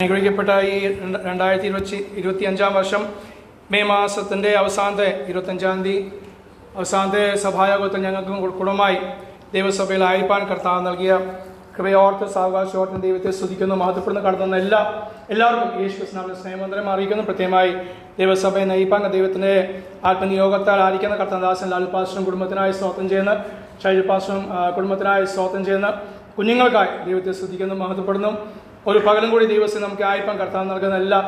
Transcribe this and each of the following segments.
അനുഗ്രഹിക്കപ്പെട്ട ഈ രണ്ട് രണ്ടായിരത്തി ഇരുപത്തി ഇരുപത്തി അഞ്ചാം വർഷം മെയ് മാസത്തിന്റെ അവസാനത്തെ ഇരുപത്തഞ്ചാം തീയതി അവസാനത്തെ സഭായോഗത്തിൽ ഞങ്ങൾക്ക് കുടുംബമായി ദൈവസഭയിൽ ആയിരിക്കാൻ കർത്താവ് നൽകിയ കൃപയോർത്ത് സാവകാശോർത്ത് ദൈവത്തെ സ്തുതിക്കുന്നു മഹത്വപ്പെടുന്ന കടത്തുന്ന എല്ലാ എല്ലാവർക്കും യേശു കൃഷ്ണന്റെ സ്നേഹമന്ത്രം അറിയിക്കുന്നു. പ്രത്യേകമായി ദൈവസഭയെ നയിപ്പാൻ ദൈവത്തിന്റെ ആത്മനിയോഗത്താൽ ആയിരിക്കുന്ന കർത്തദാസൻ ലാൽപാസ്റ്ററും കുടുംബത്തിനായി സ്വാതം ചെയ്യുന്ന ഷൈൽ പാസ്റ്ററും കുടുംബത്തിനായി സ്വാതം ചെയ്യുന്ന കുഞ്ഞുങ്ങൾക്കായി ദൈവത്തെ സ്തുതിക്കുന്നു മഹത്വപ്പെടുന്നു. ഒരു പകലും കൂടി ദിവസം നമുക്ക് ആയിപ്പം കർത്താവ് നൽകുന്ന എല്ലാ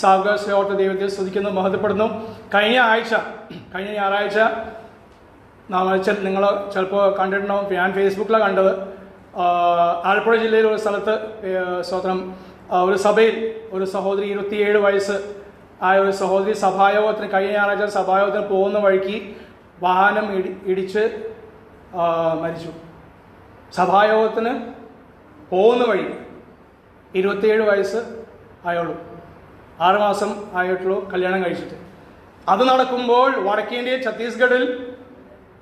സാവകാശയോട്ട് ദൈവത്തെ സ്തുതിക്കുന്നു മഹത്വപ്പെടുന്നു. കഴിഞ്ഞ ആഴ്ച കഴിഞ്ഞ ഞായറാഴ്ച നാം നിങ്ങൾ ചിലപ്പോൾ കണ്ടിട്ടുണ്ടാവും ഞാൻ ഫേസ്ബുക്കിലാണ് കണ്ടത്. ആലപ്പുഴ ജില്ലയിൽ ഒരു സ്ഥലത്ത് സ്വത്രം ഒരു സഭയിൽ ഒരു സഹോദരി ഇരുപത്തിയേഴ് വയസ്സ് ആയ ഒരു സഹോദരി സഭായോഗത്തിന് കഴിഞ്ഞ ഞായറാഴ്ച സഭായോഗത്തിന് പോകുന്ന വഴിക്ക് വാഹനം ഇടി ഇടിച്ച് മരിച്ചു. സഭായോഗത്തിന് പോകുന്ന വഴി ഇരുപത്തിയേഴ് വയസ്സ് ആയുള്ളൂ ആറുമാസം ആയിട്ടുള്ളൂ കല്യാണം കഴിച്ചിട്ട്. അത് നടക്കുമ്പോൾ വടക്കേന്ത്യ ഛത്തീസ്ഗഡിൽ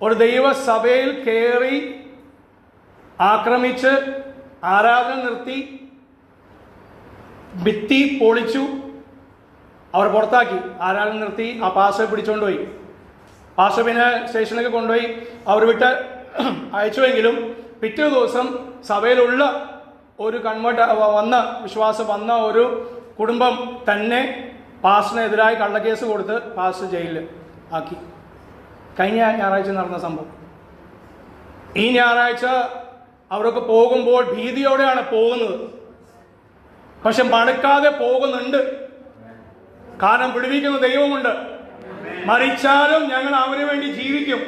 ഒരു ദൈവസഭയിൽ കയറി ആക്രമിച്ച് ആരാധന നിർത്തി ഭിത്തി പൊളിച്ചു അവർ പുറത്താക്കി. ആരാധന നിർത്തി ആ പാസ് പിടിച്ചുകൊണ്ട് പോയി പാസ് പിന്നെ സ്റ്റേഷനിലേക്ക് കൊണ്ടുപോയി. അവർ വിട്ട് അയച്ചുവെങ്കിലും പിറ്റേ ദിവസം സഭയിലുള്ള ഒരു കൺവേർട്ട് വന്ന വിശ്വാസം വന്ന ഒരു കുടുംബം തന്നെ പാസ്റ്റിനെതിരായി കള്ളക്കേസ് കൊടുത്ത് പാസ്റ്റ് ജയിലിൽ ആക്കി. കഴിഞ്ഞ ഞായറാഴ്ച നടന്ന സംഭവം. ഈ ഞായറാഴ്ച അവരൊക്കെ പോകുമ്പോൾ ഭീതിയോടെയാണ് പോകുന്നത്. പക്ഷെ മടുക്കാതെ പോകുന്നുണ്ട്. കാരണം പിടിവിക്കുന്ന ദൈവമുണ്ട്. മരിച്ചാലും ഞങ്ങൾ അവന് വേണ്ടി ജീവിക്കും.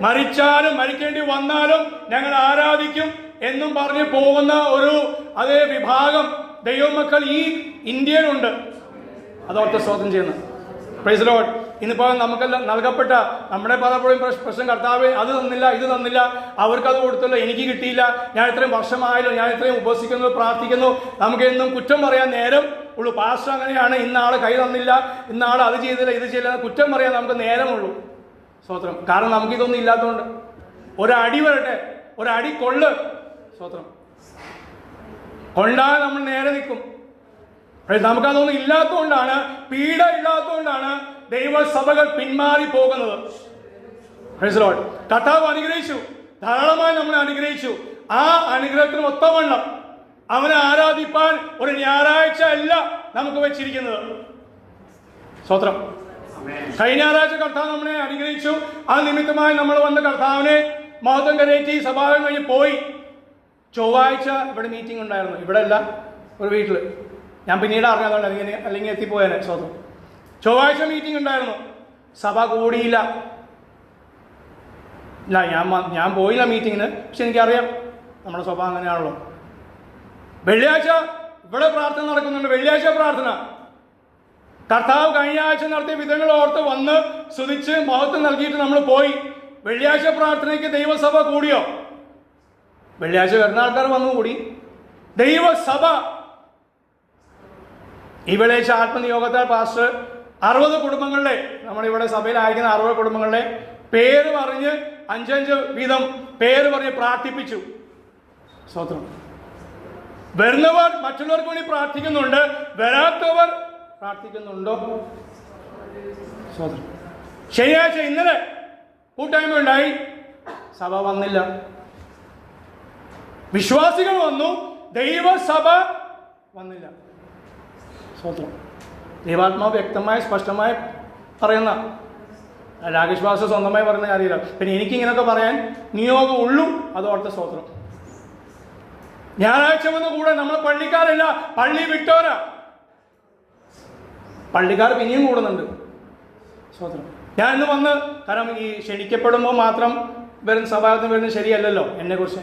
മരിച്ചാലും മരിക്കേണ്ടി വന്നാലും ഞങ്ങൾ ആരാധിക്കും. എന്നും പറഞ്ഞ് പോകുന്ന ഒരു അതേ വിഭാഗം ദൈവമക്കൾ ഈ ഇന്ത്യയിലുണ്ട്. അതോർത്ത് സ്വാതന്ത്ര്യം ചെയ്യുന്നു. പ്രൈസ് ഇന്നിപ്പോൾ നമുക്ക് നൽകപ്പെട്ട നമ്മുടെ പലപ്പോഴും പ്രശ്- പ്രശ്നം കർത്താവ് അത് തന്നില്ല ഇത് തന്നില്ല അവർക്ക് അത് കൊടുത്തല്ലോ എനിക്ക് കിട്ടിയില്ല ഞാൻ ഇത്രയും വർഷമായല്ലോ ഞാൻ ഇത്രയും ഉപസിക്കുന്നു പ്രാർത്ഥിക്കുന്നു നമുക്ക് എന്നും കുറ്റം പറയാൻ നേരം ഉള്ളൂ. പാസ്റ്റർ അങ്ങനെയാണ് ഇന്നാൾ കൈ തന്നില്ല ഇന്നാൾ അത് ചെയ്തില്ല ഇത് ചെയ്തില്ല കുറ്റം പറയാൻ നമുക്ക് നേരമുള്ളൂ സ്വത്രം കാരണം നമുക്കിതൊന്നും ഇല്ലാത്തതുകൊണ്ട്. ഒരടി വരട്ടെ ഒരടി കൊള്ള് സ്വത്രം കൊണ്ടാൽ നമ്മൾ നേരെ നിൽക്കും. നമുക്ക് നമുക്കതൊന്നും ഇല്ലാത്തതുകൊണ്ടാണ് പീഡ ഇല്ലാത്തതുകൊണ്ടാണ് ദൈവസഭകൾ പിന്മാറി പോകുന്നത്. കർത്താവ് അനുഗ്രഹിച്ചു. ധാരാളമായി നമ്മളെ അനുഗ്രഹിച്ചു. ആ അനുഗ്രഹത്തിന് ഒത്തവണ്ണം അവനെ ആരാധിപ്പാൻ ഒരു ഞായറാഴ്ച അല്ല നമുക്ക് വെച്ചിരിക്കുന്നത്. സ്വത്രം കഴിഞ്ഞ ഞായറാഴ്ച കർത്താവ് നമ്മളെ അനുഗ്രഹിച്ചു. ആ നിമിത്തമായി നമ്മൾ വന്ന് കർത്താവിനെ മഹത്വം കരയേറ്റി സ്വഭാവം കഴിഞ്ഞ് പോയി. ചൊവ്വാഴ്ച ഇവിടെ മീറ്റിംഗ് ഉണ്ടായിരുന്നു. ഇവിടെ അല്ല ഒരു വീട്ടിൽ ഞാൻ പിന്നീട് അറിഞ്ഞതുകൊണ്ട് അല്ലെങ്കിൽ അല്ലെങ്കിൽ എത്തിപ്പോയേനെ സ്വന്തം ചൊവ്വാഴ്ച മീറ്റിംഗ് ഉണ്ടായിരുന്നു. സഭ കൂടിയില്ല. ഇല്ല ഞാൻ ഞാൻ പോയില്ല മീറ്റിങ്ങിന് പക്ഷെ എനിക്കറിയാം നമ്മുടെ സ്വഭാവം അങ്ങനെയാണല്ലോ. വെള്ളിയാഴ്ച ഇവിടെ പ്രാർത്ഥന നടക്കുന്നുണ്ട്. വെള്ളിയാഴ്ച പ്രാർത്ഥന. കർത്താവ് കഴിഞ്ഞ ആഴ്ച നടത്തിയ വിധങ്ങൾ ഓർത്ത് വന്ന് സ്തുതിച്ച് മഹത്വം നൽകിയിട്ട് നമ്മൾ പോയി. വെള്ളിയാഴ്ച പ്രാർത്ഥനയ്ക്ക് ദൈവസഭ കൂടിയോ? വെള്ളിയാഴ്ച വരുന്ന ആൾക്കാർ വന്നുകൂടി ദൈവസഭ. ഈ വെള്ളിയാഴ്ച ആത്മനിയോഗത്താൽ പാസ്റ്റർ അറുപത് കുടുംബങ്ങളുടെ നമ്മളിവിടെ സഭയിൽ അയക്കുന്ന അറുപത് കുടുംബങ്ങളുടെ പേര് പറഞ്ഞ് അഞ്ചഞ്ച് വീതം പേര് പറഞ്ഞ് പ്രാർത്ഥിപ്പിച്ചു. സ്വത്രം വരുന്നവർ മറ്റുള്ളവർക്ക് വേണ്ടി പ്രാർത്ഥിക്കുന്നുണ്ട്. വരാത്തവർ പ്രാർത്ഥിക്കുന്നുണ്ടോ? സ്വതന്ത്രം ശനിയാഴ്ച ഇന്നലെ കൂട്ടായ്മ ഉണ്ടായി സഭ വന്നില്ല. വിശ്വാസികൾ വന്നു. ദൈവസഭ വന്നില്ല. സ്വത്വം ദൈവാത്മാവ് വ്യക്തമായി സ്പഷ്ടമായി പറയുന്ന രാഗവിശ്വാസ സ്വന്തമായി പറയുന്ന കാര്യമില്ല. പിന്നെ എനിക്ക് ഇങ്ങനെയൊക്കെ പറയാൻ നിയോഗം ഉള്ളൂ. അത് ഓർത്ത സ്വത്രം ഞായറാഴ്ച വന്ന് കൂടെ നമ്മൾ പള്ളിക്കാരല്ല പള്ളി വിട്ടോരാ. പള്ളിക്കാർ പിന്നെയും കൂടുന്നുണ്ട്. സ്വത്രം ഞാൻ ഇന്ന് വന്ന് കാരണം ഈ ക്ഷണിക്കപ്പെടുമ്പോൾ മാത്രം വരുന്ന സഭാഗത്തിന് വരുന്നത് ശരിയല്ലല്ലോ. എന്നെ കുറിച്ച്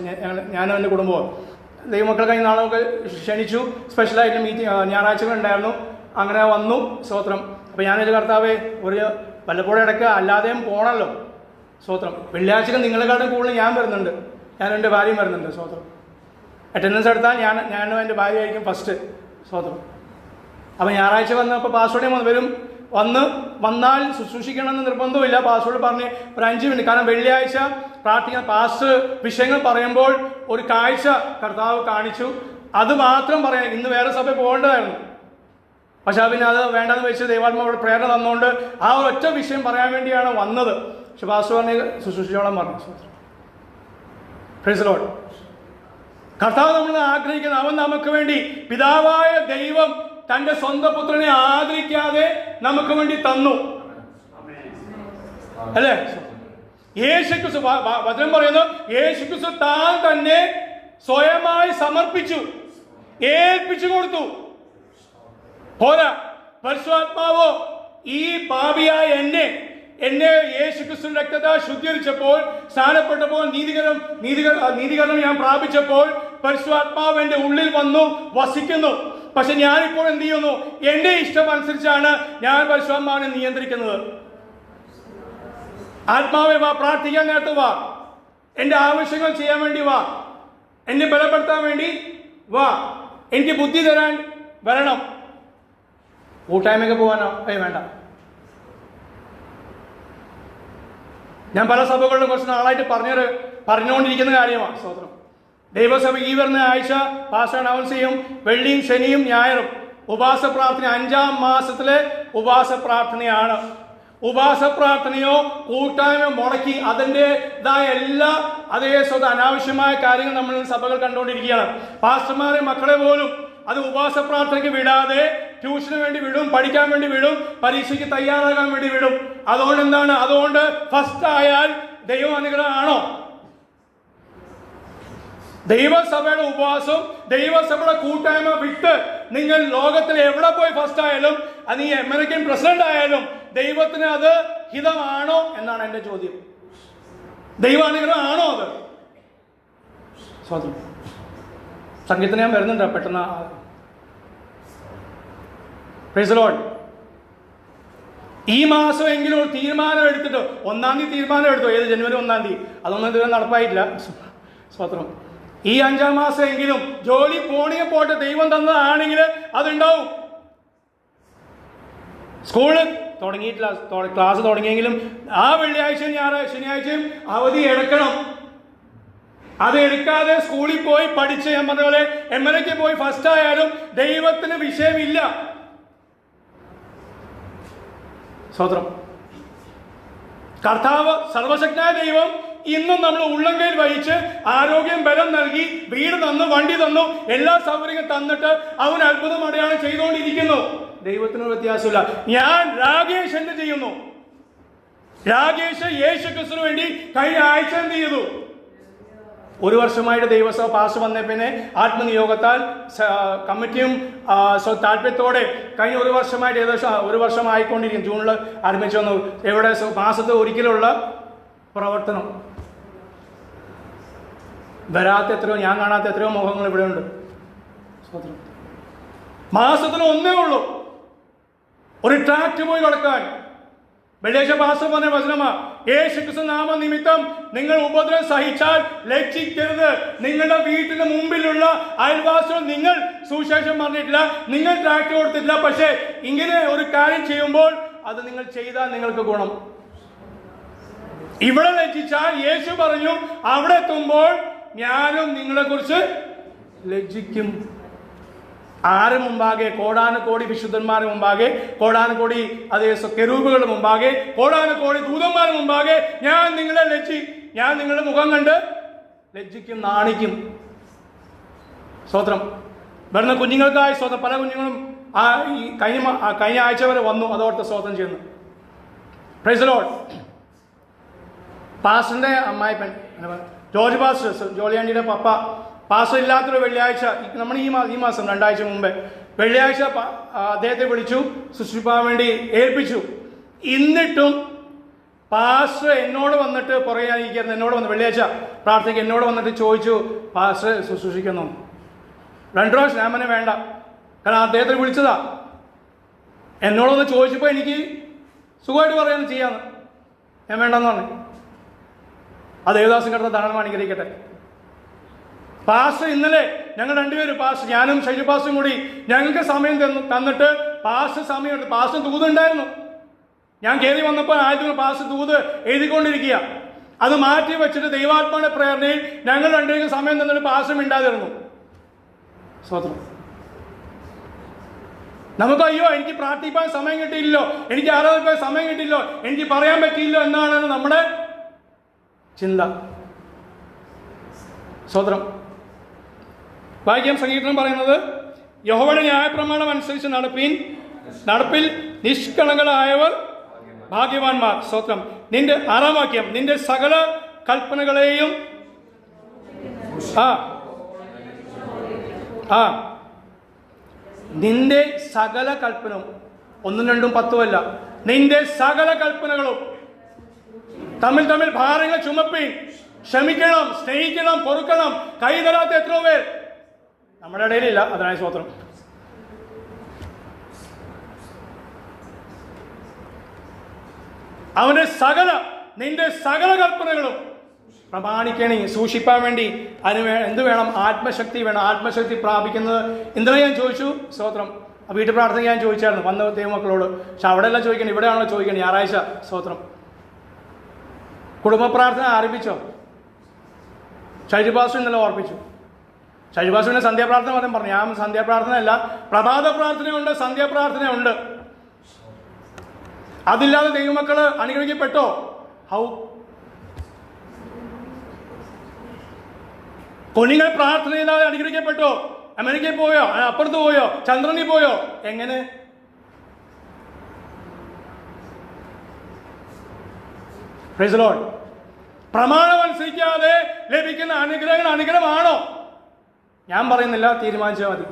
ഞാനും എന്റെ കുടുംബവും. ദൈവമക്കൾക്കായി നാളൊക്കെ ക്ഷണിച്ചു. സ്പെഷ്യലായിട്ട് മീറ്റിംഗ് ഞായറാഴ്ചകൾ ഉണ്ടായിരുന്നു. അങ്ങനെ വന്നു സ്തോത്രം. അപ്പോൾ ഞാനൊരു കർത്താവേ ഒരു വല്ലപ്പോഴും ഇടയ്ക്ക് അല്ലാതെയും പോകണമല്ലോ സ്തോത്രം. വെള്ളിയാഴ്ചകൾ നിങ്ങളെക്കാട്ടും കൂടുതൽ ഞാൻ വരുന്നുണ്ട്. ഞാനും എന്റെ ഭാര്യയും വരുന്നുണ്ട് സ്തോത്രം. അറ്റൻഡൻസ് എടുത്താൽ ഞാൻ ഞാനും എന്റെ ഭാര്യയായിരിക്കും ഫസ്റ്റ് സ്തോത്രം. അപ്പോൾ ഞായറാഴ്ച വന്നപ്പോൾ പാസ്വേഡിയും വന്ന് വരും. വന്ന് വന്നാൽ ശുശ്രൂഷിക്കണമെന്ന് നിർബന്ധമില്ല പാസ്റ്റോട് പറഞ്ഞ് ഒരു അഞ്ച് മിനിറ്റ്. കാരണം വെള്ളിയാഴ്ച പ്രാർത്ഥിക്കാൻ പാസ്റ്റ് വിഷയങ്ങൾ പറയുമ്പോൾ ഒരു കാഴ്ച കർത്താവ് കാണിച്ചു. അത് മാത്രം പറയാൻ ഇന്ന് വേറെ സഭയിൽ പോകേണ്ടതായിരുന്നു. പക്ഷെ പിന്നെ അത് വേണ്ടെന്ന് വെച്ച് ദൈവാത്മാവോട് പ്രേരണ തന്നുകൊണ്ട് ആ ഒറ്റ വിഷയം പറയാൻ വേണ്ടിയാണ് വന്നത്. പക്ഷെ പാസ്റ്റർ പറഞ്ഞ് ശുശ്രൂഷിച്ചോളം പറഞ്ഞു. കർത്താവ് നമ്മൾ ആഗ്രഹിക്കുന്നത് അവൻ നമുക്ക് വേണ്ടി പിതാവായ ദൈവം തന്റെ സ്വന്തം പുത്രനെ ആദരിക്കാതെ നമുക്ക് വേണ്ടി തന്നു. അല്ലേ? യേശുക്രിസ്തു വചനം പറയുന്നു യേശുക്രിസ്തു താൻ തന്നെ സ്വയമായി സമർപ്പിച്ചു ഏൽപ്പിച്ചു കൊടുത്തു. പോരാ പരിശുദ്ധാത്മാവോ ഈ പാപിയായ എന്നെ എന്നെ യേശു ക്രിസ്തു രക്തത ശുദ്ധീകരിച്ചപ്പോൾ സ്നാനപ്പെട്ടപ്പോൾ നീതികരം നീതികര നീതികരണം ഞാൻ പ്രാപിച്ചപ്പോൾ പരിശുദ്ധാത്മാവ് എന്റെ ഉള്ളിൽ വന്നു വസിക്കുന്നു. പക്ഷെ ഞാനിപ്പോൾ എന്ത് ചെയ്യുന്നു? എന്റെ ഇഷ്ടം അനുസരിച്ചാണ് ഞാൻ പരശുരാമാവിനെ നിയന്ത്രിക്കുന്നത്. ആത്മാവെ വാ പ്രാർത്ഥിക്കാൻ നേരത്ത് വാ. എന്റെ ആവശ്യങ്ങൾ ചെയ്യാൻ വേണ്ടി വാ. എന്നെ ബലപ്പെടുത്താൻ വേണ്ടി വാ. എനിക്ക് ബുദ്ധി തരാൻ വരണം. കൂട്ടായ്മയ്ക്ക് പോകാനോ? ഏ വേണ്ട. ഞാൻ പല സഭകളിലും കുറച്ച് നാളായിട്ട് പറഞ്ഞൊരു പറഞ്ഞുകൊണ്ടിരിക്കുന്ന കാര്യമാണ്. സ്തോത്രം. ദൈവസഭ ഈ വരുന്ന ആഴ്ച പാസ് അനൗൺസ് ചെയ്യും വെള്ളിയും ശനിയും ഞായറും ഉപവാസ പ്രാർത്ഥന അഞ്ചാം മാസത്തിലെ ഉപവാസ പ്രാർത്ഥനയാണ്. ഉപവാസ പ്രാർത്ഥനയോ കൂട്ടായ്മ മുടക്കി അതിന്റെതായ എല്ലാ അതേ സ്വത അനാവശ്യമായ കാര്യങ്ങൾ നമ്മൾ സഭകൾ കണ്ടുകൊണ്ടിരിക്കുകയാണ്. പാസ്റ്റർമാരെ മക്കളെ പോലും അത് ഉപവാസ പ്രാർത്ഥനയ്ക്ക് വിടാതെ ട്യൂഷന് വേണ്ടി വിടും പഠിക്കാൻ വേണ്ടി വിടും പരീക്ഷയ്ക്ക് തയ്യാറാകാൻ വേണ്ടി വിടും. അതുകൊണ്ട് എന്താണ് അതുകൊണ്ട് ഫസ്റ്റ് ആയാൽ ദൈവം അനുഗ്രഹമാണോ ദൈവസഭയുടെ ഉപവാസവും ദൈവസഭയുടെ കൂട്ടായ്മ വിട്ട് നിങ്ങൾ ലോകത്തിൽ എവിടെ പോയി ഫസ്റ്റ് ആയാലും അത് ഈ അമേരിക്കൻ പ്രസിഡന്റ് ആയാലും ദൈവത്തിന് അത് ഹിതമാണോ എന്നാണ് എന്റെ ചോദ്യം. ദൈവാനുഗ്രഹം ആണോ അത്? സംഗീതത്തിന് ഞാൻ വരുന്നുണ്ട് പെട്ടെന്ന്. ഈ മാസം എങ്കിലും ഒരു തീരുമാനം എടുത്തിട്ട് ഒന്നാം തീയതി തീരുമാനം എടുത്തു? ഏത് ജനുവരി ഒന്നാം തീയതി? അതൊന്നും ഇതുവരെ നടപ്പായിട്ടില്ല. സ്വത്രം ഈ അഞ്ചാം മാസം എങ്കിലും ജോലി പോണിയെ പോട്ടെ ദൈവം തന്നതാണെങ്കിൽ അതുണ്ടാവും. സ്കൂൾ തുടങ്ങിയിട്ടില്ല ക്ലാസ് തുടങ്ങിയെങ്കിലും ആ വെള്ളിയാഴ്ചയും ഞായറാഴ്ച ശനിയാഴ്ചയും അവധി എടുക്കണം. അത് എടുക്കാതെ സ്കൂളിൽ പോയി പഠിച്ച് ഞാൻ പറഞ്ഞ പോലെ എം എൽ എക്ക് പോയി ഫസ്റ്റ് ആയാലും ദൈവത്തിന് വിഷയമില്ല. സ്വത്രം കർത്താവ് സർവശക്തനായ ദൈവം ഇന്നും നമ്മൾ ഉള്ളങ്കയിൽ വഹിച്ച് ആരോഗ്യം ബലം നൽകി വീട് തന്നു വണ്ടി തന്നു എല്ലാ സൗകര്യവും തന്നിട്ട് അവൻ അത്ഭുതം ചെയ്തുകൊണ്ടിരിക്കുന്നു. ദൈവത്തിന് വ്യത്യാസമില്ല. ഞാൻ രാകേഷ് എന്ത് ചെയ്യുന്നു? രാകേഷ് യേശു ക്രിസ്തുവിന് വേണ്ടി കഴിഞ്ഞ ആഴ്ച എന്ത് ചെയ്തു? ഒരു വർഷമായിട്ട് ദൈവസഭ പാസ് വന്ന പിന്നെ ആത്മനിയോഗത്താൽ കമ്മിറ്റിയും താല്പര്യത്തോടെ കഴിഞ്ഞ ഒരു വർഷമായിട്ട് ഏകദേശം ഒരു വർഷമായിക്കൊണ്ടിരിക്കും ജൂണിൽ ആരംഭിച്ചു വന്നു. എവിടെ മാസത്തെ ഒരിക്കലുള്ള പ്രവർത്തനം. വരാത്ത എത്രയോ ഞാൻ കാണാത്ത എത്രയോ മുഖങ്ങൾ ഇവിടെ ഉണ്ട് മാസത്തിന് ഒന്നേ ഉള്ളൂ. ഒരു ട്രാക്ട് പോയി കിടക്കാൻ. വെള്ളിയാഴ്ച പാസ്റ്റർ പറഞ്ഞ വചനമാ യേശു ക്രിസ്തു നാമ നിമിത്തം നിങ്ങൾ ഉപദ്രവം സഹിച്ചാൽ ലക്ഷിക്കരുത് നിങ്ങളുടെ വീട്ടിന് മുമ്പിലുള്ള അയൽവാസികൾ നിങ്ങൾ സുശേഷം പറഞ്ഞിട്ടില്ല നിങ്ങൾ ട്രാക്ട് കൊടുത്തിട്ടില്ല. പക്ഷേ ഇങ്ങനെ ഒരു കാര്യം ചെയ്യുമ്പോൾ അത് നിങ്ങൾ ചെയ്താൽ നിങ്ങൾക്ക് ഗുണം. ഇവിടെ ലജ്ജിച്ചാൽ യേശു പറഞ്ഞു അവിടെ എത്തുമ്പോൾ ഞാനും നിങ്ങളെ കുറിച്ച് ലജ്ജിക്കും. ആര് മുമ്പാകെ കോടാനുകോടി വിശുദ്ധന്മാരെ മുമ്പാകെ കോടാനുകോടി അതേ കെരൂബുകളുടെ മുമ്പാകെ കോടാനുകോടി ദൂതന്മാരുടെ മുമ്പാകെ ഞാൻ നിങ്ങളെ ലജ്ജി ഞാൻ നിങ്ങളുടെ മുഖം കണ്ട് ലജ്ജിക്കും നാണിക്കും. സ്വത്രം വരുന്ന കുഞ്ഞുങ്ങൾക്കായി സ്വതം പല കുഞ്ഞുങ്ങളും ആ ഈ കഴിഞ്ഞ കഴിഞ്ഞ ആഴ്ച വരെ വന്നു. അതോർത്ത് സ്വതം ചെയ്യുന്നു. പ്രൈസ് ലോഡ് പാസ്റ്ററിന്റെ അമ്മായിപ്പൻ ജോർജ് പാസ്റ്റർ ജോളിയാണ്ടിയുടെ പപ്പ പാസ്റ്റർ ഇല്ലാത്തൊരു വെള്ളിയാഴ്ച നമ്മൾ ഈ മാസം ഈ മാസം രണ്ടാഴ്ച മുമ്പേ വെള്ളിയാഴ്ച അദ്ദേഹത്തെ വിളിച്ചു ശുശ്രൂഷിക്കാൻ വേണ്ടി ഏൽപ്പിച്ചു. എന്നിട്ടും പാസ്റ്റർ എന്നോട് വന്നിട്ട് പറയാനിരിക്കുന്നത് എന്നോട് വന്ന് വെള്ളിയാഴ്ച പ്രാർത്ഥിക്ക് എന്നോട് വന്നിട്ട് ചോദിച്ചു പാസ്റ്റർ ശുശ്രൂഷിക്കുന്നു. രണ്ടു പ്രാവശ്യം ഞാൻ വേണ്ട. കാരണം അദ്ദേഹത്തെ വിളിച്ചതാ. എന്നോടൊന്ന് ചോദിച്ചപ്പോൾ എനിക്ക് സുഖമായിട്ട് പറയാൻ ചെയ്യാമെന്ന് ഞാൻ വേണ്ടെന്ന് പറഞ്ഞു. അത് ദേവദാസൻ കിടന്ന ധാരാളം അനുഗ്രഹിക്കട്ടെ പാസ്റ്റർ ഇന്നലെ ഞങ്ങൾ രണ്ടുപേരും പാസ് ഞാനും ശൈലപാസും കൂടി ഞങ്ങൾക്ക് സമയം തന്നു തന്നിട്ട് പാസ് സമയം എടുത്ത് പാസ്റ്റർ തൂതുണ്ടായിരുന്നു ഞാൻ കയറി വന്നപ്പോൾ ആദ്യം പാസ് തൂത് എഴുതിക്കൊണ്ടിരിക്കുക. അത് മാറ്റി വെച്ചിട്ട് ദൈവാത്മാവിന്റെ പ്രേരണയിൽ ഞങ്ങൾ രണ്ടുപേരും സമയം തന്നിട്ട് പാസ്റ്റർ ഇണ്ടാതിരുന്നു സ്വത്രം നമുക്ക് അയ്യോ എനിക്ക് പ്രാർത്ഥിക്കാൻ സമയം കിട്ടിയില്ലോ എനിക്ക് ആരാധിക്കാൻ സമയം കിട്ടിയില്ലോ എനിക്ക് പറയാൻ പറ്റിയില്ലോ എന്നാണ് നമ്മുടെ ചിന്ത. സ്വതന്ത്രം. വായിക്കാം സംഗീതം പറയുന്നത് യഹോവയുടെ ന്യായപ്രമാണം അനുസരിച്ച് നടപ്പീൻ നടപ്പിൽ നിഷ്കളങ്കളായവർ ഭാഗ്യവാന്മാർ. സ്വത്രം നിന്റെ ആറാം വാക്യം നിന്റെ സകല കൽപ്പനകളെയും ആ ആ നിന്റെ സകല കൽപ്പനവും ഒന്നും രണ്ടും പത്തുമല്ല നിന്റെ സകല കൽപ്പനകളും തമ്മിൽ തമ്മിൽ ഭാരങ്ങൾ ചുമപ്പി ക്ഷമിക്കണം സ്നേഹിക്കണം പൊറുക്കണം കൈ തരാത്ത എത്രയോ പേർ. നമ്മുടെ ഇടയിലില്ല അതിനായ സ്വത്രം അവന്റെ സകല നിന്റെ സകല കൽപ്പനകളും പ്രമാണിക്കണി സൂക്ഷിപ്പാൻ വേണ്ടി അതിന് വേ എന്ത് വേണം? ആത്മശക്തി വേണം. ആത്മശക്തി പ്രാപിക്കുന്നത് എന്തിനാ ഞാൻ ചോദിച്ചു. സ്തോത്രം. വീട്ടിൽ പ്രാർത്ഥന ഞാൻ ചോദിച്ചായിരുന്നു. വന്ന ദൈവമക്കളോട്. പക്ഷെ അവിടെ എല്ലാം ചോദിക്കണം ഇവിടെയാണോ ചോദിക്കണം. ഞായറാഴ്ച. സ്തോത്രം. കുടുംബ പ്രാർത്ഥന ആരംഭിച്ചോ? ഷൈജുബാസു ഇന്നലെ ഓർപ്പിച്ചു. ഷൈജുബാസുവിന്റെ സന്ധ്യാപ്രാർത്ഥന പറയാൻ പറഞ്ഞു. ഞാൻ സന്ധ്യാപ്രാർത്ഥന അല്ല പ്രഭാത പ്രാർത്ഥനയുണ്ട് സന്ധ്യാപ്രാർത്ഥനയുണ്ട് അതില്ലാതെ ദൈവമക്കൾ അനുഗ്രഹിക്കപ്പെട്ടോ? ഹൗ? കുഞ്ഞുങ്ങൾ പ്രാർത്ഥനയില്ലാതെ അനുഗ്രഹിക്കപ്പെട്ടോ? അമേരിക്കയിൽ പോയോ? അപ്പുറത്ത് പോയോ? ചന്ദ്രനിൽ പോയോ? എങ്ങനെ? Lord. പ്രമാണം അനുസരിക്കാതെ ലഭിക്കുന്ന അനുഗ്രഹങ്ങൾ അനുഗ്രഹമാണോ? ഞാൻ പറയുന്നില്ല തീരുമാനിച്ചാൽ മതി.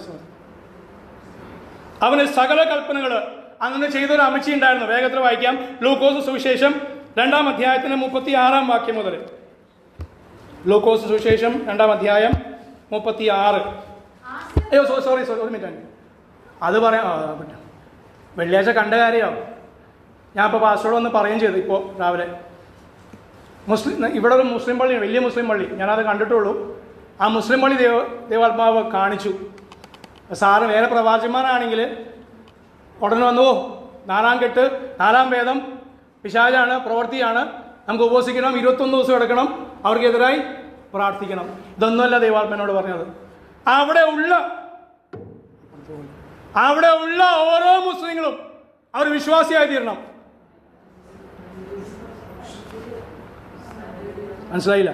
അവന് സകല കൽപ്പനകൾ അങ്ങനെ ചെയ്തൊരു അമ്മച്ചി ഉണ്ടായിരുന്നു. വേഗത്തിൽ വായിക്കാം. ലൂക്കോസ് സുവിശേഷം രണ്ടാം അധ്യായത്തിന് മുപ്പത്തി ആറാം വാക്യം മുതൽ. ലൂക്കോസ് സുവിശേഷം രണ്ടാം അധ്യായം മുപ്പത്തി ആറ് അയ്യോ സോ സോറി സോറി ഒരു മിനിറ്റ്. അത് പറയാം. വെള്ളിയാഴ്ച കണ്ട കാര്യമാവും. ഞാൻ ഇപ്പോൾ പാസ്റ്റോട് ഒന്ന് പറയുകയും ചെയ്തു ഇപ്പോൾ രാവിലെ. മുസ്ലിം ഇവിടെ ഒരു മുസ്ലിം പള്ളി വലിയ മുസ്ലിം പള്ളി. ഞാനത് കണ്ടിട്ടുള്ളൂ. ആ മുസ്ലിം പള്ളി ദേവ ദേവാത്മാവ് കാണിച്ചു. സാറ് വേറെ പ്രവാചകന്മാരാണെങ്കിൽ ഉടനെ വന്നു "ഓ, നാലാം കെട്ട് നാലാം വേദം പിശാചാണ് പ്രവൃത്തിയാണ്. നമുക്ക് ഉപസിക്കണം ഇരുപത്തൊന്ന് ദിവസം എടുക്കണം. അവർക്കെതിരായി പ്രാർത്ഥിക്കണം. ഇതൊന്നുമല്ല ദൈവാത്മനോട് പറഞ്ഞത്. അവിടെ ഉള്ള അവിടെ ഉള്ള ഓരോ മുസ്ലിങ്ങളും അവർ വിശ്വാസിയായി തീരണം. മനസ്സിലായില്ല?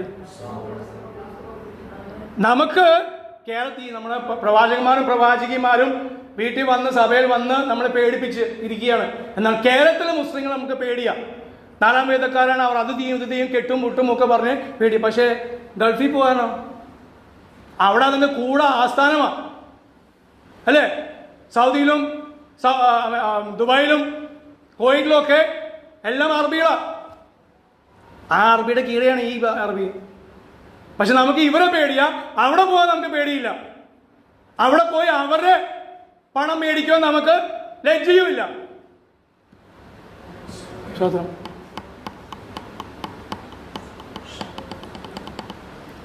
നമുക്ക് കേരളത്തിൽ നമ്മുടെ പ്ര- പ്രവാചകന്മാരും പ്രവാചകിമാരും വീട്ടിൽ വന്ന് സഭയിൽ വന്ന് നമ്മളെ പേടിപ്പിച്ച് ഇരിക്കുകയാണ്. എന്നാൽ കേരളത്തിലെ മുസ്ലിങ്ങൾ നമുക്ക് പേടിയാ. നാലാം വേദക്കാരാണ് അവർ അത് തീയും ഇത് തീയും കെട്ടും മുട്ടും ഒക്കെ പറഞ്ഞ് പേടി. പക്ഷേ ഗൾഫിൽ പോകാനോ? അവിടെ അതിന്റെ കൂടെ ആസ്ഥാനമാണ് അല്ലേ? സൗദിയിലും ദുബായിലും കോയിലും ഒക്കെ എല്ലാം അറബികളാണ് ആ അറബിയുടെ കീഴെയാണ് ഈ അറബി. പക്ഷെ നമുക്ക് ഇവരെ പേടിയാ. അവിടെ പോകാൻ നമുക്ക് പേടിയില്ല. അവിടെ പോയി അവരുടെ പണം മേടിക്കാൻ നമുക്ക് ലജ്ജയുമില്ല.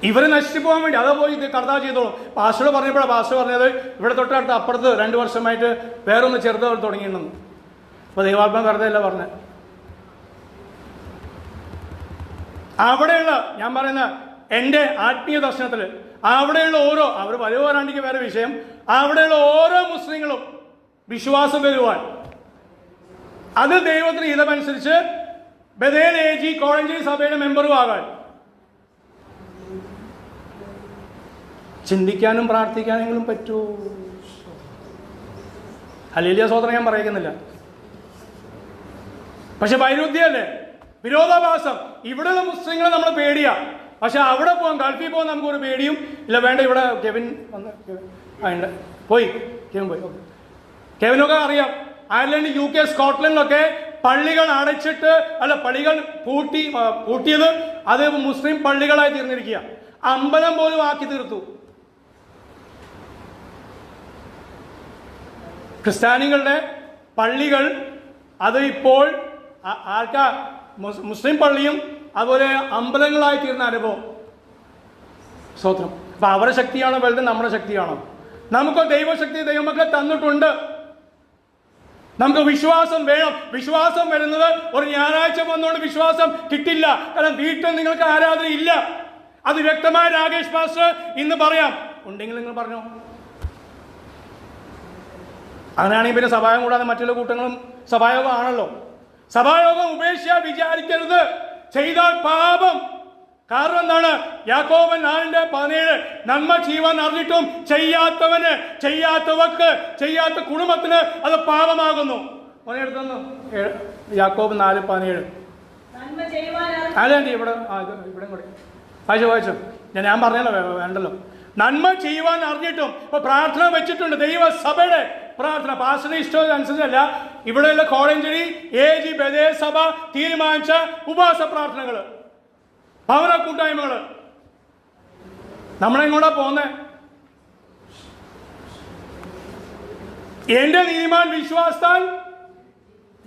ഇവരെ നശിച്ചു പോകാൻ വേണ്ടി അതാ പോയി കർത്താവ് ചെയ്തോളൂ. പാസ്റ്റർ പറഞ്ഞപ്പോഴാണ് പാസ്റ്റർ പറഞ്ഞത് ഇവിടെ തൊട്ടടുത്ത് അപ്പുറത്ത് രണ്ട് വർഷമായിട്ട് വേറൊന്ന് ചെറുത് തുടങ്ങിയിട്ടുണ്ടെന്ന് അപ്പോൾ ദൈവാത്മ കർത്തയല്ല പറഞ്ഞത്? അവിടെയുള്ള ഞാൻ പറയുന്ന എന്റെ ആത്മീയ ദർശനത്തിൽ അവിടെയുള്ള ഓരോ അവർ വരുവാനാണ്ടിക്ക് വേറെ വിഷയം അവിടെയുള്ള ഓരോ മുസ്ലിങ്ങളും വിശ്വാസം വരുവാൻ. അത് ദൈവത്തിന് ഹിതമനുസരിച്ച് ബദേൽ എ സഭയുടെ മെമ്പറും ആകാൻ. ചിന്തിക്കാനും പ്രാർത്ഥിക്കാനെങ്കിലും പറ്റൂ. ഹലീലിയ സോദരം ഞാൻ പറയുന്നില്ല. പക്ഷെ വൈരുദ്ധ്യല്ലേ വിരോധാഭാസം. ഇവിടെയുള്ള മുസ്ലിങ്ങളെ നമ്മൾ പേടിയാ. പക്ഷെ അവിടെ പോകാൻ ഗൾഫിൽ പോകാൻ നമുക്കൊരു പേടിയും ഇല്ല. വേണ്ട ഇവിടെ കെവിൻ വന്ന് ഉണ്ട്. പോയി. കെവിൻ പോയി. കെവിനൊക്കെ അറിയാം. അയർലൻഡ് യു കെ സ്കോട്ട്ലൻഡിലൊക്കെ പള്ളികൾ അടച്ചിട്ട് അല്ല പള്ളികൾ പൂട്ടി പൂട്ടിയത് അത് മുസ്ലിം പള്ളികളായി തീർന്നിരിക്കുക അമ്പലം പോലും ആക്കി തീർത്തു. ക്രിസ്ത്യാനികളുടെ പള്ളികൾ അത് ഇപ്പോൾ ആൾക്കാർ മുസ്ലിം പള്ളിയും അതുപോലെ അമ്പലങ്ങളായി തീർന്ന അനുഭവം. സ്തോത്രം. അപ്പൊ അവരുടെ ശക്തിയാണോ വലുത്? നമ്മുടെ ശക്തിയാണോ? നമുക്ക് ദൈവശക്തി ദൈവമക്കളെ തന്നിട്ടുണ്ട്. നമുക്ക് വിശ്വാസം വേണം. വിശ്വാസം വരുന്നത് ഒരു ഞായറാഴ്ച വന്നുകൊണ്ട് വിശ്വാസം കിട്ടില്ല. കാരണം വീട്ടിൽ നിങ്ങൾക്ക് ആരാധന ഇല്ല. അത് വ്യക്തമായ രാകേഷ് മാസ്റ്റർ ഇന്ന് പറയാം. ഉണ്ടെങ്കിൽ നിങ്ങൾ പറഞ്ഞോ? അങ്ങനെയാണെങ്കിൽ പിന്നെ സഭായം കൂടാതെ മറ്റുള്ള കൂട്ടങ്ങളും സഭായോഗം ആണല്ലോ. സഭായോഗം ഉപേക്ഷിച്ചാൽ വിചാരിക്കരുത്. ചെയ്താൽ പാപം. കാരണം എന്താണ്? യാക്കോബൻ നാലിന്റെ പതിനേഴ് നന്മ ചെയ്യുവാൻ അറിഞ്ഞിട്ടും ചെയ്യാത്തവന് ചെയ്യാത്തവക്ക് ചെയ്യാത്ത കുടുംബത്തിന് അത് പാപമാകുന്നു. യാക്കോബ് നാല് പതിനേഴ്. അതെ ഇവിടെ? ഇവിടെ കൂടെ. വായിച്ചു വായിച്ചു. ഞാൻ ഞാൻ പറഞ്ഞല്ലോ വേണ്ടല്ലോ. നന്മ ചെയ്യുവാൻ അറിഞ്ഞിട്ടും ഇപ്പൊ പ്രാർത്ഥന വെച്ചിട്ടുണ്ട്. ദൈവസഭയുടെ പ്രാർത്ഥന. പാസ്റ്റർ ഇഷ്ടം അനുസരിച്ചല്ല. ഇവിടെയുള്ള കോഴഞ്ചേരി എ ജി സഭ തീരുമാനിച്ച ഉപവാസ പ്രാർത്ഥനകൾ ഭവന കൂട്ടായ്മകൾ. നമ്മളെങ്ങോട്ടാ പോന്നെ? എന്റെ നീതിമാൻ വിശ്വാസത്താൽ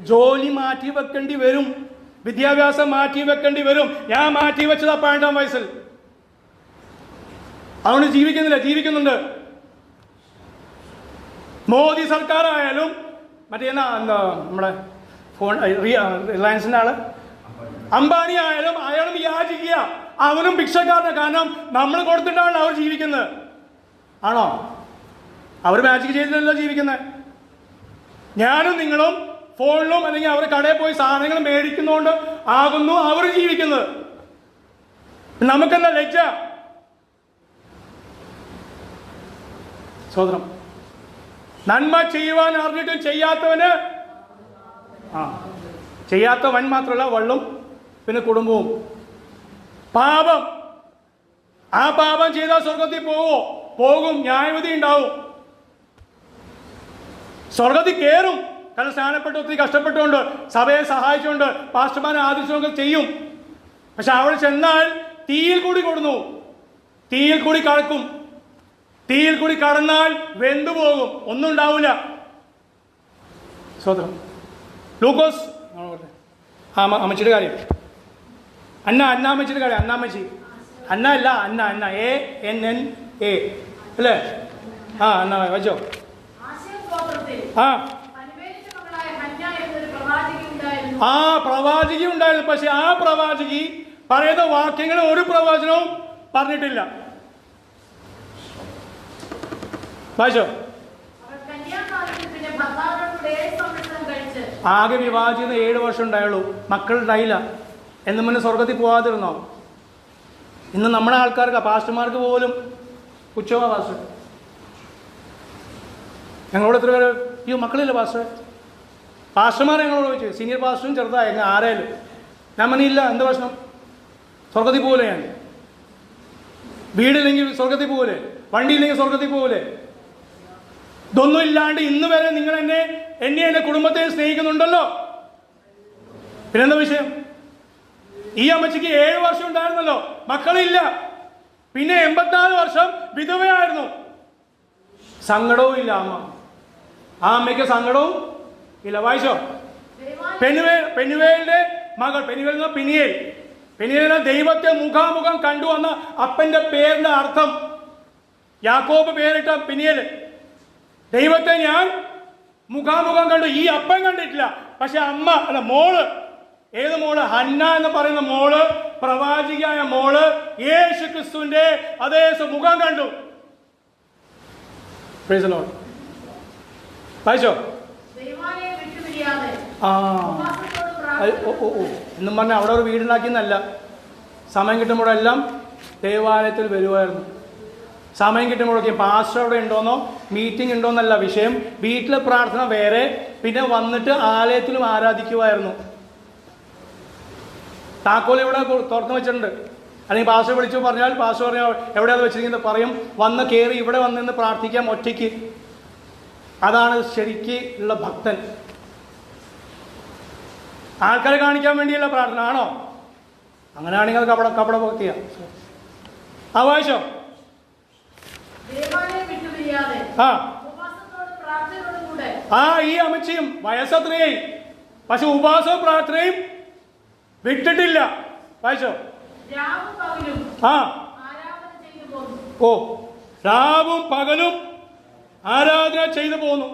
ജോലി മാറ്റി വെക്കേണ്ടി വരും. വിദ്യാഭ്യാസം മാറ്റി വെക്കേണ്ടി വരും. ഞാൻ മാറ്റി വെച്ചതാ പതിനെട്ടാം വയസ്സിൽ. അതുകൊണ്ട് ജീവിക്കുന്നില്ല ജീവിക്കുന്നുണ്ട്. മോദി സർക്കാർ ആയാലും മറ്റേ എന്നാ നമ്മുടെ ഫോൺ റിലയൻസിന്റെ ആൾ? അംബാനി ആയാലും അയാളും യാചിക്കുക അവനും ഭിക്ഷക്കാരനാണ് കാരണം നമ്മൾ കൊടുത്തിട്ടാണ് അവർ ജീവിക്കുന്നത്. ആണോ? അവർ മാജിക് ചെയ്തിട്ടല്ലോ ജീവിക്കുന്നത് ഞാനും നിങ്ങളും ഫോണിലും അല്ലെങ്കിൽ അവർ കടയിൽ പോയി സാധനങ്ങൾ മേടിക്കുന്നതുകൊണ്ട് ആകുന്നു അവർ ജീവിക്കുന്നത്. നമുക്കെന്താ ലജ്ജ? സോദരം നന്മ ചെയ്യുവാൻ അറിഞ്ഞിട്ടും ചെയ്യാത്തവന് ആ ചെയ്യാത്തവൻ മാത്രമല്ല വള്ളും പിന്നെ കുടുംബവും. പാപം. ആ പാപം ചെയ്താൽ സ്വർഗത്തിൽ പോവോ? പോകും. ന്യായവിധി ഉണ്ടാവും. സ്വർഗത്തിൽ കയറും കാരണം സ്നാനപ്പെട്ട് ഒത്തിരി കഷ്ടപ്പെട്ടുകൊണ്ട് സഭയെ സഹായിച്ചുകൊണ്ട് പാസ്റ്റർമാരെ ആദരിച്ചുകൊണ്ട് ചെയ്യും. പക്ഷെ അവിടെ ചെന്നാൽ തീയിൽ കൂടി കൊടുന്നു. തീയിൽ കൂടി കടക്കും. തീയിൽ കൂടി കടന്നാൽ വെന്തു പോകും. ഒന്നും ഉണ്ടാവില്ല സ്വതന്ത്രം ലൂക്കോസ് ആ, അമ്മ- അമ്മച്ചിയുടെ കാര്യം. അന്ന അന്നാമ്മച്ചിയുടെ കാര്യം അന്നാമ്മച്ചി അന്ന അല്ല Anna Anna. A N N A. അല്ലേ? ആ അന്ന വെച്ചോ. ആ. ആ പ്രവാചകി ഉണ്ടായിരുന്നു. പക്ഷെ ആ പ്രവാചകി പറയുന്ന വാക്യങ്ങൾ ഒരു പ്രവചനവും പറഞ്ഞിട്ടില്ല വായിച്ചോ അവർ കന്യാകാലത്തിൽ പിന്നെ ഭർത്താവിനോട് കൂടെ ഏഴ് സംവത്സരം കഴിച്ച്? ആകെ വിവാഹിച്ചിരുന്ന ഏഴ് വർഷം ഉണ്ടായുള്ളൂ. മക്കൾ ഉണ്ടായില്ല എന്ന് മുന്നേ സ്വർഗത്തിൽ പോകാതിരുന്നോ ഇന്ന് നമ്മുടെ ആൾക്കാർക്ക് പാസ്റ്റർമാർക്ക് പോലും ഉച്ചവാ പാസ്റ്റർ. ഞങ്ങളോട് എത്ര പേര്? അയ്യോ മക്കളില്ല പാസ്റ്റർ പാസ്റ്റർമാർ ഞങ്ങളോട് ചോദിച്ചു. സീനിയർ പാസ്റ്ററും ചെറുതായി എങ്ങനെ ആരായാലും. ഞാൻ മണിയില്ല എന്ത് പ്രശ്നം? സ്വർഗത്തിൽ പോകില്ല ഞാൻ? വീടില്ലെങ്കിൽ സ്വർഗത്തിൽ പോകില്ലേ വണ്ടിയില്ലെങ്കിൽ സ്വർഗത്തിൽ പോകില്ലേ ഇതൊന്നും ഇല്ലാണ്ട് ഇന്ന് വരെ നിങ്ങൾ എന്നെ എന്നെ എന്റെ കുടുംബത്തെ സ്നേഹിക്കുന്നുണ്ടല്ലോ. പിന്നെന്താ വിഷയം? ഈ അമ്മച്ചിക്ക് ഏഴ് വർഷം ഉണ്ടായിരുന്നല്ലോ. മക്കളില്ല. പിന്നെ എൺപത്തിനാല് വർഷം വിധവയായിരുന്നു. സങ്കടവും ഇല്ല അമ്മ. ആ അമ്മയ്ക്ക് സങ്കടവും ഇല്ല. വായിച്ചോ? പെനുവേൽ പെനുവേലിന്റെ മകൾ പെനുവേൽ എന്ന പിനിയേൽ. പിനിയേലിനെ ദൈവത്തെ മുഖാമുഖം കണ്ടുവന്ന അപ്പന്റെ പേരിന്റെ അർത്ഥം. യാക്കോബ് പേരിട്ട പിനിയേൽ. ദൈവത്തെ ഞാൻ മുഖാമുഖം കണ്ടു. ഈ അപ്പൻ കണ്ടിട്ടില്ല. പക്ഷെ അമ്മ അല്ല മോൾ. ഏത് മോൾ? ഹന്ന എന്ന് പറയുന്ന മോൾ പ്രവാചികയായ മോൾ യേശു ക്രിസ്തുവിന്റെ അതേ മുഖം കണ്ടു. വായിച്ചോ? ആ. ഓ ഓ ഓ. എന്നും പറഞ്ഞാൽ അവിടെ ഒരു വീടുണ്ടാക്കിയെന്നല്ല. സമയം കിട്ടുമ്പോഴെല്ലാം ദേവാലയത്തിൽ വരുമായിരുന്നു സമയം കിട്ടുമ്പോഴൊക്കെ പാസ്റ്റർ അവിടെ ഉണ്ടോന്നോ മീറ്റിംഗ് ഉണ്ടോന്നല്ല വിഷയം വീട്ടിലെ പ്രാർത്ഥന വേറെ പിന്നെ വന്നിട്ട് ആലയത്തിലും ആരാധിക്കുമായിരുന്നു താക്കോൽ എവിടെ തുറന്നു വെച്ചിട്ടുണ്ട് അല്ലെങ്കിൽ പാസ്റ്റർ വിളിച്ചു പറഞ്ഞാൽ പാസ്റ്റർ പറഞ്ഞാൽ എവിടെയാണ് വെച്ചിരിക്കുന്നത് പറയും വന്ന് കയറി ഇവിടെ വന്നിന്ന് പ്രാർത്ഥിക്കാം ഒറ്റയ്ക്ക് അതാണ് ശരിക്ക് ഉള്ള ഭക്തൻ ആൾക്കാരെ കാണിക്കാൻ വേണ്ടിയുള്ള പ്രാർത്ഥന ആണോ അങ്ങനെയാണെങ്കിൽ അത് കപട കപട ഭക്തിയാ ആവശ്യം ആ. ഉപവാസത്തോട് പ്രാർത്ഥനയോടും കൂടെ ആ ഈ അമ്മച്ചിയും വയസ്സത്രയായി പക്ഷെ ഉപവാസവും പ്രാർത്ഥനയും വിട്ടിട്ടില്ല. വായിച്ചോ? രാവും പകലും ആ. ആരാധന ചെയ്തു പോന്നു. ഓ രാവും പകലും ആരാധന ചെയ്തു പോന്നു.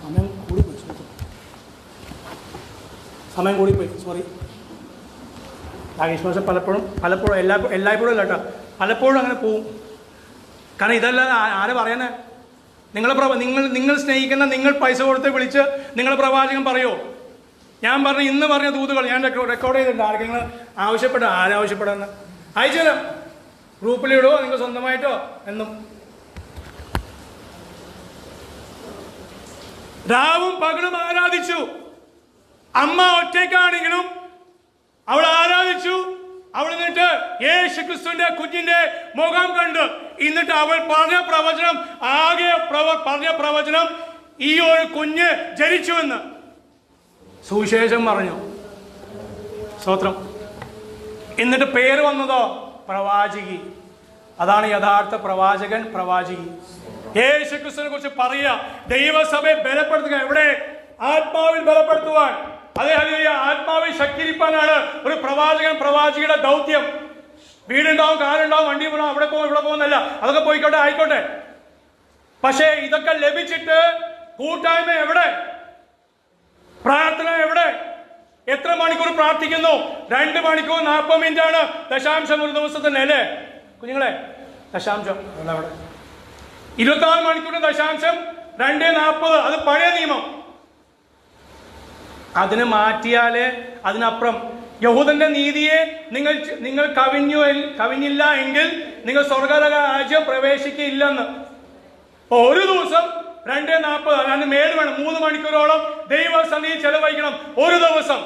സമയം കൂടി സമയം കൂടി പോയി സോറി രാകേഷ് മാസം പലപ്പോഴും പലപ്പോഴും എല്ലാ എല്ലായ്പ്പോഴും അല്ല കേട്ടോ. പലപ്പോഴും അങ്ങനെ പോവും. കാരണം ഇതല്ലാതെ ആരെ പറയാനേ നിങ്ങളെ പ്രവ നിങ്ങൾ നിങ്ങൾ സ്നേഹിക്കുന്ന നിങ്ങൾ പൈസ കൊടുത്ത് വിളിച്ച് നിങ്ങളെ പ്രവാചകൻ പറയോ? ഞാൻ പറഞ്ഞ ഇന്ന് പറഞ്ഞ ദൂതുകൾ ഞാൻ റെക്കോർഡ് റെക്കോർഡ് ചെയ്തിട്ടുണ്ട്. ആർക്കെങ്കിലും ആവശ്യപ്പെട്ട? ആരാവശ്യപ്പെടാന്ന് അയച്ചാലും ഗ്രൂപ്പിലിടോ നിങ്ങൾ സ്വന്തമായിട്ടോ? എന്നും. രാവും പകലും ആരാധിച്ചു. അമ്മ ഒറ്റയ്ക്കാണെങ്കിലും അവൾ ആരാധിച്ചു. അവൾ നിന്നിട്ട് യേശു ക്രിസ്തുവിന്റെ കുഞ്ഞിന്റെ മുഖം കണ്ട്. എന്നിട്ട് അവൾ പറഞ്ഞ പ്രവചനം ആകെ പ്രവ- പറഞ്ഞ പ്രവചനം ഈ ഒരു കുഞ്ഞ് ജനിച്ചുവെന്ന്. സുവിശേഷം പറഞ്ഞു. സ്തോത്രം. എന്നിട്ട് പേര് വന്നതോ? പ്രവാചകി. അതാണ് യഥാർത്ഥ പ്രവാചകൻ പ്രവാചകി. യേശു ക്രിസ്തുവിനെ കുറിച്ച് പറയുക. ദൈവസഭയെ ബലപ്പെടുത്തുക. എവിടെ? ആത്മാവിൽ ബലപ്പെടുത്തുവാൻ. അതേ ഹല്ലേലൂയ ആത്മാവിൽ ശക്തിരിപ്പാനാണ് ഒരു പ്രവാചകൻ പ്രവാചിയുടെ ദൗത്യം. വീടുണ്ടാവും കാറുണ്ടാവും വണ്ടി പോകണം അവിടെ പോകും ഇവിടെ പോകുന്നല്ല അതൊക്കെ പോയിക്കോട്ടെ ആയിക്കോട്ടെ. പക്ഷേ ഇതൊക്കെ ലഭിച്ചിട്ട് കൂട്ടായ്മ എവിടെ? പ്രാർത്ഥന എവിടെ? എത്ര മണിക്കൂർ പ്രാർത്ഥിക്കുന്നു? രണ്ട് മണിക്കൂർ നാൽപ്പത് മിനിറ്റ് ആണ് ദശാംശം ഒരു ദിവസത്തിന് അല്ലേ? കുഞ്ഞുങ്ങളെ ദശാംശം. ഇരുപത്തി അവിടെ? ഇരുപത്തിനാല് മണിക്കൂർ ദശാംശം രണ്ട് നാൽപ്പത്. അത് പഴയ നിയമം. അതിന് മാറ്റിയാലേ അതിനപ്പുറം. യഹൂദന്റെ നീതിയെ നിങ്ങൾ നിങ്ങൾ കവിഞ്ഞു കവിഞ്ഞില്ല എങ്കിൽ നിങ്ങൾ സ്വർഗരക രാജ്യം പ്രവേശിക്കില്ലെന്ന്. ഒരു ദിവസം രണ്ട് നാൽപ്പത് അല്ലാണ്ട് മേൽ വേണം മൂന്ന് മണിക്കൂറോളം ദൈവ ദൈവസന്നിധി ചെലവഴിക്കണം ഒരു ദിവസം.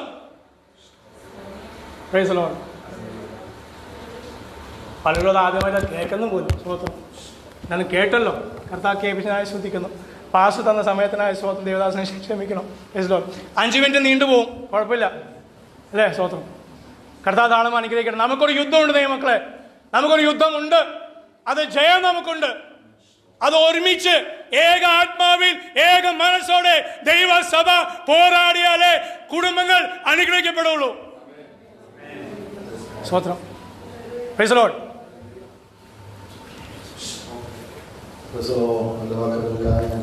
പലരോട് ആദ്യമായിട്ട് കേൾക്കുന്നു പോലും. ഞാൻ കേട്ടല്ലോ. കർത്താവ് കേൾപ്പിച്ചതിനായി ശ്രദ്ധിക്കുന്നു. പാസ് തന്ന സമയത്തിനായി സ്വത്രം ദേവദാസനെ ക്ഷമിക്കണം. Lord. അഞ്ച് മിനിറ്റ് നീണ്ടുപോകും കുഴപ്പമില്ല. അല്ലേ സ്വത്രം കർത്താവ് താളം അനുഗ്രഹിക്കണം നമുക്കൊരു യുദ്ധമുണ്ട് ദൈവമക്കളെ നമുക്കൊരു യുദ്ധമുണ്ട്. അത് ജയം നമുക്കുണ്ട്. അത് ഒരുമിച്ച് ഏക ആത്മാവിൽ ഏക മനസ്സോടെ ദൈവസഭ പോരാടിയാലേ കുടുംബങ്ങൾ അനുഗ്രഹിക്കപ്പെടുള്ളൂ. സ്വത്രം പ്രൈസലോഡ് ക്രിസ്തോ നല്ല വാക്കുകൾക്കായി ഞാൻ